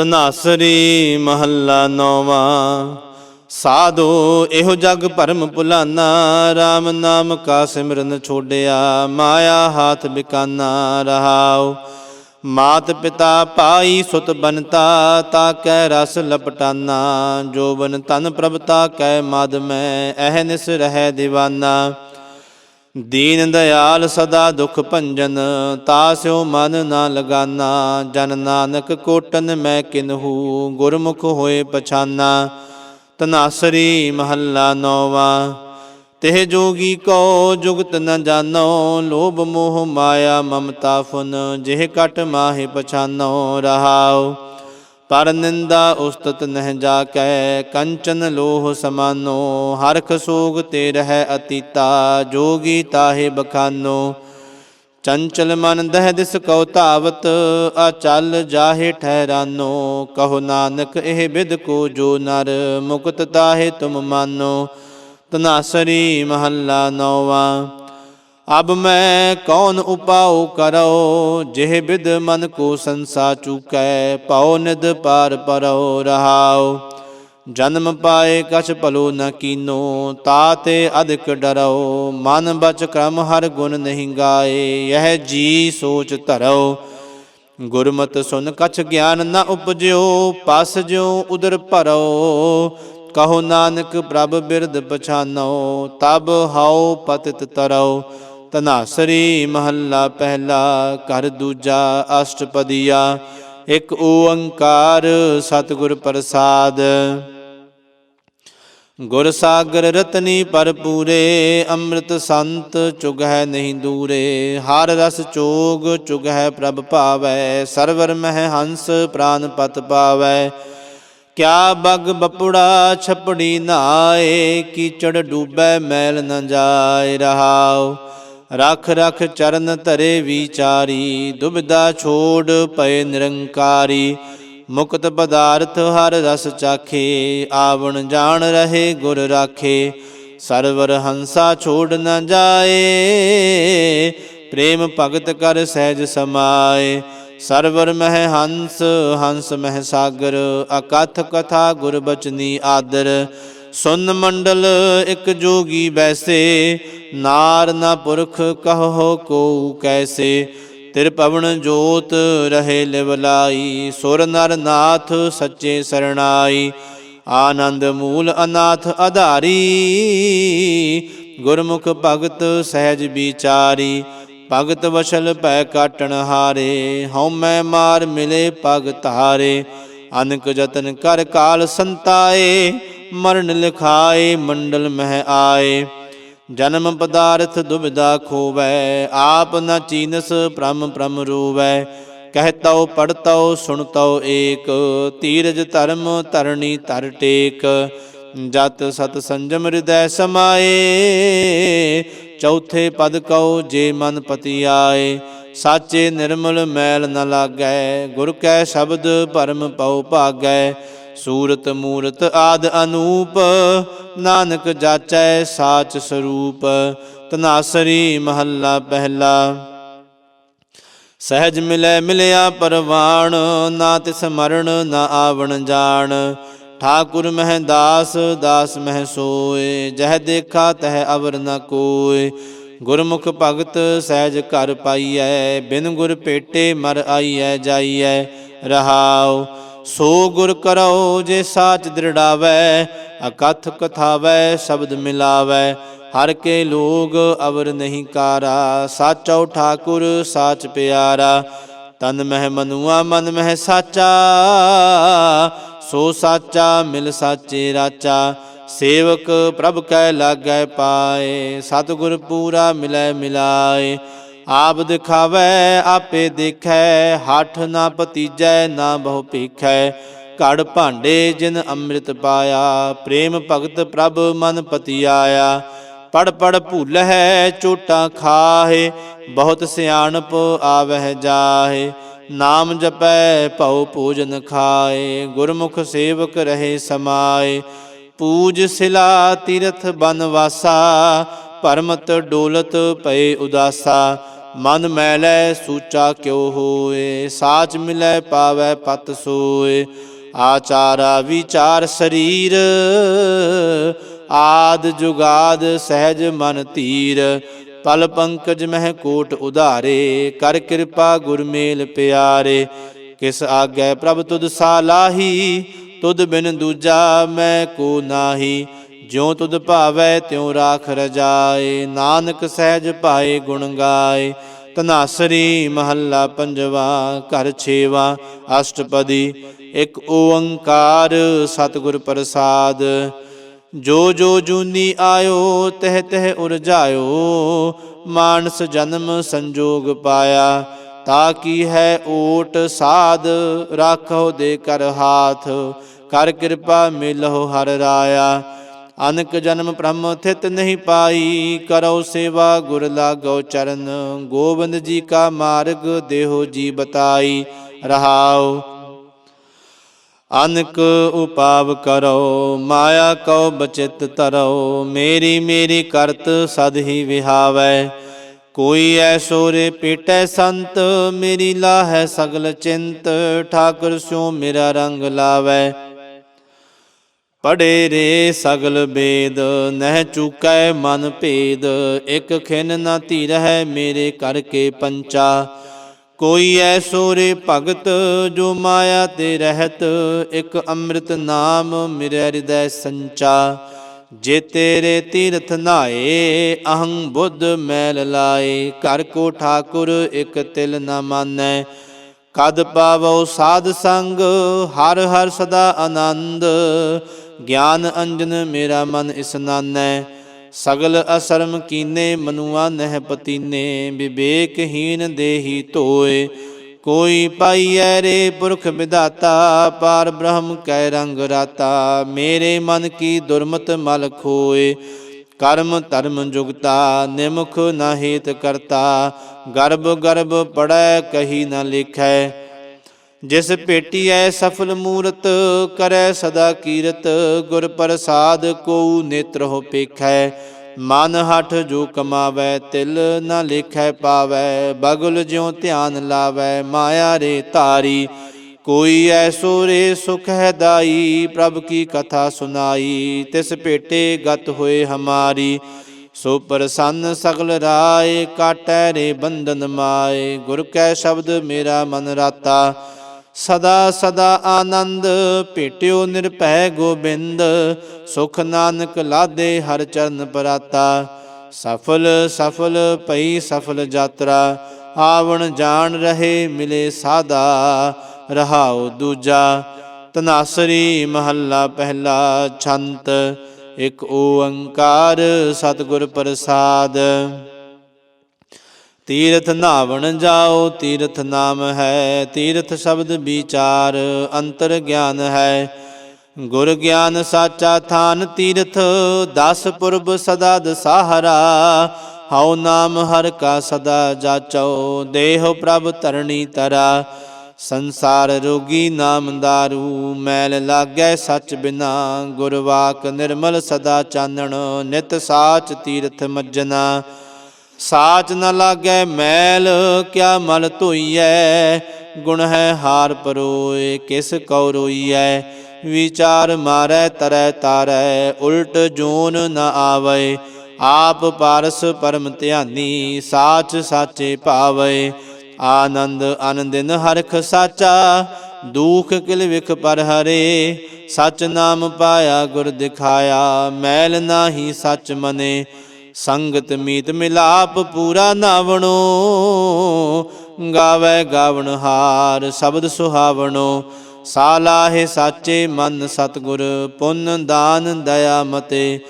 ਤਨਾਸਰੀ ਮਹੱਲਾ ਨੌਵਾਂ। ਸਾਧੋ ਇਹੋ ਜਗ ਭਰਮ ਭੁਲਾਨਾ RAM ਨਾਮ ਕਾ ਸਿਮਰਨ ਛੋੜਿਆ ਮਾਇਆ ਹਾਥ ਬਿਕਾਨਾ ਰਹਾਓ ਮਾਤ ਪਿਤਾ ਪਾਈ ਸੁਤ ਬਨਤਾ, ਤਾ ਕੈ ਰਸ ਲਪਟਾਨਾ ਜੋ ਬਨ ਤਨ ਪ੍ਰਭਤਾ ਕੈ ਮਦ ਮੈਂ ਅਹਨਿਸ ਰਹਿ دیਵਾਨਾ ਦੀਨ ਦਇਆਲ ਸਦਾ ਦੁਖ ਭੰਜਨ ਤਾਸਿਓ ਮਨ ਨਾ ਲਗਾਨਾ, ਜਨ ਨਾਨਕ ਕੋਟਨ ਮੈਂ ਕਿਨਹੂ, ਗੁਰਮੁਖ ਹੋਏ ਪਛਾਨਾ, ਤਨਾਸਰੀ ਮਹੱਲਾ ਨੌਵਾਂ। ਤਿਹ ਜੋਗੀ ਕੋ ਜੁਗਤ ਨ ਜਾਣੋ ਲੋਭ ਮੋਹ ਮਾਇਆ ਮਮਤਾ ਫੁਨ, ਜਿਹ ਕਟ ਮਾਹਿ ਪਛਾਨੋ ਰਹਾਓ ਪਰ ਨਿੰਦਾ ਉਸਤਤ ਨਹਿ ਜਾ ਕੈ ਕੰਚਨ ਲੋਹ ਸਮਾਨੋ, ਹਰਖ ਸੋਗ ਤੇ ਰਹਿ ਅਤੀਤਾ, ਜੋਗੀ ਤਾਹੇ ਬਖਾਨੋ। ਚੰਚਲ ਮਨ ਦਹਿ ਦਿਸ ਕਉ ਧਾਵਤ ਆ ਜਾਹੇ ਠਹਿਰਾਨੋ। ਕਹੋ ਨਾਨਕ, ਇਹ ਬਿਦ ਕੋ ਜੋ ਨਰ, ਮੁਕਤ ਤਾਹੇ ਤੁਮ ਮਾਨੋ। ਤਨਾਸਰੀ ਮਹੱਲਾ ਨੌਵਾਂ। ਅਬ ਮੈਂ ਕੌਣ ਉਪਾਉ ਕਰੋ, ਜਿਹ ਬਿਦ ਮਨ ਕੋ ਸੰਸਾ ਚੁਕੈ, ਪਾਉ ਨਿਦ ਪਾਰ ਪਰੋ ਰਹਾਉ। ਜਨਮ ਪਾਏ ਕਛ ਭਲੋ ਨ ਕੀਨੋ ਤਾਤੇ ਅਧਿਕ ਡਰੋ ਮਨ ਬਚ ਕਰਮ ਹਰ ਗੁਣ ਨਹੀਂ ਗਾਏ ਇਹ ਜੀ ਸੋਚ ਧਰੋ ਗੁਰਮਤ ਸੁਨ ਕਛ ਗਿਆਨ ਨ ਉਪਜਿਓ, ਪਸ ਜਿਉ ਉਦਰ ਭਰੋ ਕਹੋ ਨਾਨਕ ਪ੍ਰਭ ਬਿਰਦ ਪਛਾਨੋ ਤਬ ਹਾਉ ਪਤਿਤ ਤਰੋ ਤਨਾਸਰੀ ਮਹੱਲਾ ਪਹਿਲਾ, ਘਰ ਦੂਜਾ, ਅਸ਼ਟਪਦੀਆ, ਇੱਕ ਓੰਕਾਰ ਸਤਿਗੁਰ ਪ੍ਰਸਾਦ। ਗੁਰ ਸਾਗਰ ਰਤਨੀ ਪਰਪੂਰੇ ਅੰਮ੍ਰਿਤ ਸੰਤ ਚੁਗ ਹੈ ਨਹੀਂ ਦੂਰੇ। ਹਰ ਰਸ ਚੋਗ ਚੁਗ ਹੈ ਪ੍ਰਭ ਭਾਵੈ, ਸਰਵਰ ਮਹਿ ਹੰਸ ਪ੍ਰਾਨ ਪਤ ਪਾਵੈ। ਕਿਆ ਬਗ ਬਪੁੜਾ ਛਪੜੀ ਨਾਏ, ਕੀਚੜ ਡੂਬੈ ਮੈਲ ਨ ਜਾਏ ਰਹਾਉ। ਰਖ ਰਖ ਚਰਨ ਧਰੇ ਵਿਚਾਰੀ, ਦੁਬਿਧਾ ਛੋੜ ਪਏ ਨਿਰੰਕਾਰੀ। ਮੁਕਤ ਪਦਾਰਥ ਹਰ ਰਸ ਚਾਖੇ, ਆਵਣ ਜਾਣ ਰਹੇ ਗੁਰ ਰਾਖੇ। ਸਰਵਰ ਹੰਸਾ ਛੋੜ ਨ ਜਾਏ, ਪ੍ਰੇਮ ਭਗਤ ਕਰ ਸਹਿਜ ਸਮਾਏ। ਸਰਵਰ ਮਹਿ ਹੰਸ ਹੰਸ ਮਹਿ ਸਾਗਰ, ਅਕਥ ਕਥਾ ਗੁਰ ਬਚਨੀ ਆਦਰ। ਸੁਨ ਮੰਡਲ ਇਕ ਜੋਗੀ ਬੈਸੇ, ਨਾਰ ਨਾ ਪੁਰਖ ਕਹੋ ਕੋ ਕੈਸੇ। ਤਿਰ ਪਵਨ ਜੋਤ ਰਹੇ ਲਿਵਲਾਈ ਸੁਰ ਨਰ ਨਾਥ ਸੱਚੇ ਸਰਣਾਈ। ਆਨੰਦ ਮੂਲ ਅਨਾਥ ਆਧਾਰੀ ਗੁਰਮੁਖ ਭਗਤ ਸਹਿਜ ਵਿਚਾਰੀ। ਭਗਤ ਵਸ਼ਲ ਭੈ ਕਾਟਣ ਹਾਰੇ ਹਉਮੈ ਮਾਰ ਮਿਲੇ ਭਗਤ ਹਾਰੇ ਅਨਕ ਜਤਨ ਕਰ ਕਾਲ ਸੰਤਾਏ ਮਰਨ ਲਿਖਾਏ, ਮੰਡਲ ਮਹਿ ਆਏ। ਜਨਮ ਪਦਾਰਥ ਦੁਬਿਧਾ ਖੋਵੈ, ਆਪ ਨ ਚੀਨਸ ਪ੍ਰਮ ਪ੍ਰਮ ਰੂਵੈ। ਕਹਿਤਉ ਪੜਤਉ ਸੁਣਤਉ ਏਕ ਧੀਰਜ ਧਰਮ ਧਰਣੀ ਤਰ ਟੇਕ। ਜਤ ਸਤ ਸੰਜਮ ਹਿਰਦੈ ਸਮਾਏ, ਚੌਥੇ ਪਦ ਕਉ ਜੇ ਮਨ ਪਤੀ ਆਏ ਸਾਚੇ ਨਿਰਮਲ ਮੈਲ ਨ ਲਾਗੈ, ਗੁਰ ਕੈ ਸ਼ਬਦ ਪਰਮ ਪਉ ਭਾਗੈ। ਸੂਰਤ ਮੂਰਤ ਆਦ ਅਨੂਪ, ਨਾਨਕ ਜਾਚੈ ਸਾਚ ਸਰੂਪ, ਤਨਾਸਰੀ ਮਹੱਲਾ ਪਹਿਲਾ। ਸਹਿਜ ਮਿਲੈ ਮਿਲਿਆ ਪਰਵਾਣ, ਨਾ ਤਿਸ ਮਰਨ, ਨਾ ਆਵਣ ਜਾਣ। ਠਾਕੁਰ ਮਹਿ ਦਾਸ ਦਾਸ ਮਹਿ ਸੋਏ, ਜਹ ਦੇਖਾ ਤਹ ਅਵਰ ਨ ਕੋਏ। ਗੁਰਮੁਖ ਭਗਤ ਸਹਿਜ ਘਰ ਪਾਈਐ, ਬਿਨ ਗੁਰ ਪੇਟੇ ਮਰ ਆਈਐ, ਜਾਈਐ, ਰਹਾਉ। ਸੋ ਗੁਰ ਕਰੋ ਜੇ ਸਾਚ ਦ੍ਰਿੜਾਵੈ, ਅਕਥ ਕਥਾਵੈ, ਸ਼ਬਦ ਮਿਲਾਵੈ। ਹਰ ਕੇ ਲੋਗ ਅਵਰ ਨਹੀਂ ਕਾਰਾ, ਸਾਚੋ ਠਾਕੁਰ, ਸਾਚ ਪਿਆਰਾ। ਤਨ ਮਹਿ ਮਨੁਆ, ਮਨ ਮਹਿ ਸਾਚਾ। ਸੋ ਸਾਚਾ, ਮਿਲ ਸਾਚੇ ਰਾਚਾ। ਸੇਵਕ ਪ੍ਰਭ ਕੈ ਲਾਗੈ ਪਾਏ, ਸਤਿਗੁਰ ਪੂਰਾ ਮਿਲੈ ਮਿਲਾਏ। ਆਪ ਦਿਖਾਵੈ, ਆਪੇ ਦੇਖੈ, ਹੱਠ ਨਾ ਪਤੀਜੈ ਨਾ ਬਹੁ ਭੀਖੈ। ਘੜ ਭਾਂਡੇ ਜਿਨ ਅੰਮ੍ਰਿਤ ਪਾਇਆ, ਪ੍ਰੇਮ ਭਗਤ ਪ੍ਰਭ ਮਨ ਪਤੀ ਆਇਆ ਪੜ ਪੜ ਭੁੱਲ ਹੈ ਚੋਟਾਂ ਖਾਹੇ, ਬਹੁਤ ਸਿਆਣਪ ਆਵਹਿ ਜਾਹੇ। ਨਾਮ ਜਪੈ, ਭਉ ਪੂਜਨ ਖਾਏ, ਗੁਰਮੁਖ ਸੇਵਕ ਰਹੇ ਸਮਾਏ। ਪੂਜ ਸਿਲਾ, ਤੀਰਥ ਬਨਵਾਸਾ, ਪਰਮਤ ਡੋਲਤ ਪਏ ਉਦਾਸਾ। ਮਨ ਮੈਲੈ ਸੂਚਾ ਕਿਉ ਹੋਏ, ਸਾਚ ਮਿਲੈ ਪਾਵੈ ਪਤ ਸੋਏ। ਆਚਾਰਾ ਵਿਚਾਰ ਸਰੀਰ, ਆਦ ਜੁਗਾਦ ਸਹਿਜ ਮਨ ਧੀਰ। ਪਲ ਪੰਕਜ ਮਹਿ ਕੋਟ ਉਧਾਰੇ, ਕਰ ਕਿਰਪਾ ਗੁਰਮੇਲ ਪਿਆਰੇ। ਕਿਸ ਆਗੈ ਪ੍ਰਭ ਤੁਧ ਸਾਲਾਹੀ ਤੁਧ ਬਿਨ ਦੂਜਾ ਮੈਂ ਕੋ ਨਾਹੀ। ਜਿਉ ਤੁਧ ਭਾਵੈ ਤਿਉ ਰਾਖ ਰਜਾਏ, ਨਾਨਕ ਸਹਿਜ ਭਾਏ ਗੁਣ ਗਾਏ। ਤਨਾਸਰੀ ਮਹੱਲਾ ਪੰਜਵਾ, ਘਰ ਛੇਵਾ, ਅਸ਼ਟਪਦੀ, ਇੱਕ ਓੰਕਾਰ ਸਤਿਗੁਰ ਪ੍ਰਸਾਦ। ਜੋ ਜੋ ਜੂਨੀ ਆਇਓ, ਤਹਿ ਤਹਿ ਉਰਜਾਇਓ ਮਾਨਸ ਜਨਮ ਸੰਜੋਗ ਪਾਇਆ। ਤਾ ਕੀ ਹੈ ਓਟ ਸਾਧ ਰਾਖੋ ਦੇ ਕਰ ਹਾਥ, ਕਰ ਕਿਰਪਾ ਮਿਲਹੁ ਹਰ ਰਾਇਆ। ਅਨਕ ਜਨਮ ਬ੍ਰਹਮ ਥਿਤ ਨਹੀਂ ਪਾਈ, ਕਰੋ ਸੇਵਾ ਗੁਰ ਲਾਗੋ ਚਰਨ, ਗੋਬਿੰਦ ਜੀ ਕਾ ਮਾਰਗ ਦੇਹੋ ਜੀ ਬਤਾਈ ਰਹਾਓ ਅਨਕ ਉਪਾਵ ਕਰੋ, ਮਾਇਆ ਕਉ ਬਚਿਤ ਤਰੋ, ਮੇਰੀ ਮੇਰੀ ਕਰਤ ਸਦ ਹੀ ਵਿਹਾਵੈ। ਕੋਈ ਐਸੋ ਰੇ ਪੇਟੈ ਸੰਤ, ਮੇਰੀ ਲਾਹੈ ਸਗਲ ਚਿੰਤ, ਠਾਕੁਰ ਸਿਉ ਮੇਰਾ ਰੰਗ ਲਾਵੈ। ਪੜੇ ਰੇ ਸਗਲ ਬੇਦ, ਨਹਿ ਚੁਕੈ ਮਨ ਭੇਦ, ਇਕ ਖਿਨ ਨਾ ਧੀਰ ਹੈ ਮੇਰੇ ਕਰ ਕੇ ਪੰਚਾ। ਕੋਈ ਐਸੋ ਰੇ ਭਗਤ ਜੋ ਮਾਇਆ ਤੇ ਰਹਿਤ, ਇਕ ਅੰਮ੍ਰਿਤ ਨਾਮ ਮੇਰੇ ਹਿਰਦੈ ਸੰਚਾ। ਜੇ ਤੇਰੇ ਤੀਰਥ ਨਾਏ, ਅਹੰ ਬੁੱਧ ਮੈਲ ਲਾਏ, ਘਰ ਕੋ ਠਾਕੁਰ ਇੱਕ ਤਿਲ ਨਾ ਮਾਨੈ। ਕਦ ਪਾਵੋ ਸਾਧ ਸੰਗ, ਹਰ ਹਰ ਸਦਾ ਆਨੰਦ ਗਿਆਨ ਅੰਜਨ ਮੇਰਾ ਮਨ ਇਸਨਾਨੈ ਸਗਲ ਅਸਰਮ ਕੀਨੇ ਮਨੁਆ ਨਹਿ ਪਤੀਨੇ ਵਿਵੇਕਹੀਨ ਦੇਹੀ ਧੋਏ, ਕੋਈ ਪਾਈਐ ਰੇ ਪੁਰਖ ਵਿਦਾਤਾ ਪਾਰ ਬ੍ਰਹਮ ਕੈ ਰੰਗ ਰਾਤਾ, ਮੇਰੇ ਮਨ ਕੀ ਦੁਰਮਤ ਮਲ ਖੋਏ, ਕਰਮ ਧਰਮ ਜੁਗਤਾ, ਨਿਮੁਖ ਨਾ ਹੇਤ ਕਰਤਾ, ਗਰਭ ਗਰਭ ਪੜੈ ਕਹੀ ਨਾ ਲਿਖੈ ਜਿਸ ਭੇਟੀਐ ਸਫਲ ਮੂਰਤ, ਕਰੈ ਸਦਾ ਕੀਰਤ, ਗੁਰ ਪ੍ਰਸਾਦ ਕੋ ਨੇਤਰ ਹੋ ਪੇਖੈ। ਮਨ ਹਠ ਜੋ ਕਮਾਵੈ, ਤਿਲ ਨਾ ਲਿਖੈ ਪਾਵੈ, ਬਗਲ ਜਿਉ ਧਿਆਨ ਲਾਵੈ, ਮਾਇਆ ਰੇ ਧਾਰੀ। ਕੋਈ ਐਸੋ ਰੇ ਸੁਖ ਹੈ ਦਾਈ, ਪ੍ਰਭ ਕੀ ਕਥਾ ਸੁਨਾਈ, ਤਿਸ ਭੇਟੇ ਗਤ ਹੋਏ ਹਮਾਰੀ। ਸੋ ਪ੍ਰਸੰਨ ਸਗਲ ਰਾਏ, ਕਾਟੈ ਰੇ ਬੰਧਨ ਮਾਏ, ਗੁਰ ਕੈ ਸ਼ਬਦ ਮੇਰਾ ਮਨ ਰਾਤਾ। ਸਦਾ ਸਦਾ ਆਨੰਦ, ਭੇਟਿਓ ਨਿਰਭੈ ਗੋਬਿੰਦ, ਸੁਖ ਨਾਨਕ ਲਾਦੇ ਹਰ ਚਰਨ ਪਰਾਤਾ। ਸਫਲ ਸਫਲ ਪਈ ਸਫਲ ਯਾਤਰਾ, ਆਵਣ ਜਾਣ ਰਹੇ ਮਿਲੇ ਸਾਦਾ, ਰਹਾਉ ਦੂਜਾ। ਤਨਾਸਰੀ ਮਹੱਲਾ ਪਹਿਲਾ ਛੰਤ, ਇਕ ਓੰਕਾਰ ਸਤਿਗੁਰ ਪ੍ਰਸਾਦ। ਤੀਰਥ ਨਾਵਣ ਜਾਓ, ਤੀਰਥ ਨਾਮ ਹੈ, ਤੀਰਥ ਸ਼ਬਦ ਵਿਚਾਰ, ਅੰਤਰ ਗਿਆਨ ਹੈ। ਗੁਰ ਗਿਆਨ ਸਾਚਾ ਥਾਨ ਤੀਰਥ, ਦਸ ਪੁਰਬ ਸਦਾ ਦਸਾਹਰਾ। ਹਉ ਨਾਮ ਹਰ ਕਾ ਸਦਾ ਜਾਚੋ, ਦੇਹ ਪ੍ਰਭ ਧਰਣੀ ਤਰਾ। ਸੰਸਾਰ ਰੋਗੀ ਨਾਮ ਦਾਰੂ ਮੈਲ ਲਾਗੈ ਸੱਚ ਬਿਨਾ। ਗੁਰਵਾਕ ਨਿਰਮਲ ਸਦਾ ਚਾਨਣ, ਨਿਤ ਸਾਚ ਤੀਰਥ ਮੱਜਨਾ। ਸਾਚ ਨ ਲਾਗੈ ਮੈਲ, ਕਿਆ ਮਲ ਧੋਈਐ? ਗੁਣ ਹੈ ਹਾਰ ਪਰੋਏ, ਕਿਸ ਕਉ ਰੋਈਐ? ਵਿਚਾਰ ਮਾਰੈ, ਤਰੈ ਤਾਰੈ, ਉਲਟ ਜੋਨ ਨ ਆਵੈ। ਆਪ ਪਾਰਸ ਪਰਮ ਧਿਆਨੀ, ਸਾਚ ਸਾਚੇ ਭਾਵੈ। ਆਨੰਦ ਆਨੰਦਿਨ ਹਰਖ ਸਾਚਾ, ਦੁਖ ਕਿਲ ਵਿਖ ਪਰ ਹਰੇ। ਸਚ ਨਾਮ ਪਾਇਆ, ਗੁਰ ਦਿਖਾਇਆ, ਮੈਲ ਨਾਹੀ ਸਚ ਮਨੇ। ਸੰਗਤ ਮੀਤ ਮਿਲਾਪ ਪੂਰਾ ਨਾਵਣੋ, ਗਾਵੇ ਗਾਵਣ ਹਾਰ ਸ਼ਬਦ ਸੁਹਾਵਣੋ। ਸਾਲਾਹੇ ਸਾਚੇ ਮਨ ਸਤਗੁਰ, ਪੁੰਨ ਦਾਨ ਦਇਆ ਮਤੇ।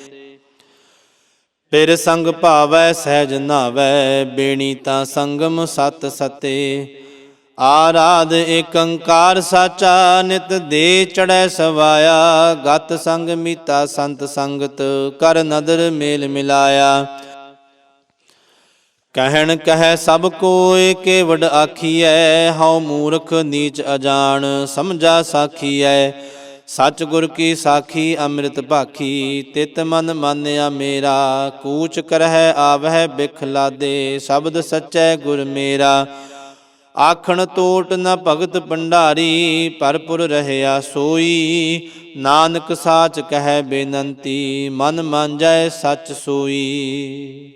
ਪਿਰ ਸੰਗ ਭਾਵੈ ਸਹਿਜ ਨਾਵੈ, ਬੇਣੀ ਤਾਂ ਸੰਗਮ ਸਤ ਸਤੇ। ਆਰਾਧ ਏਕੰਕਾਰ ਸਾਚਾ, ਨਿਤ ਦੇ ਚੜੈ ਸਵਾਇਆ। ਗਤ ਸੰਗ ਮੀਤਾ ਸੰਤ ਸੰਗਤ, ਕਰ ਨਦਰ ਮੇਲ ਮਿਲਾਇਆ। ਕਹਿਣ ਕਹੈ ਸਭ ਕੋਇ ਕੇਵਡ ਆਖੀਐ, ਹਉ ਮੂਰਖ ਨੀਚ ਅਜਾਣ, ਸਮਝਾ ਸਾਖੀਐ। ਸੱਚ ਗੁਰ ਕੀ ਸਾਖੀ ਅੰਮ੍ਰਿਤ ਭਾਖੀ, ਤਿਤ ਮਨ ਮਾਨਿਆ ਮੇਰਾ। ਕੂਚ ਕਰਹਿ ਆਵਹਿ ਬਿਖ ਲਾਦੇ, ਸ਼ਬਦ ਸਚੈ ਗੁਰ ਮੇਰਾ। ਆਖਣ ਤੋਟ ਨ ਭਗਤ ਭੰਡਾਰੀ ਪਰਪੁਰ ਰਹਿਆ ਸੋਈ। ਨਾਨਕ ਸਾਚ ਕਹਿ ਬੇਨੰਤੀ, ਮਨ ਮਾਂਜੈ ਸੱਚ ਸੋਈ।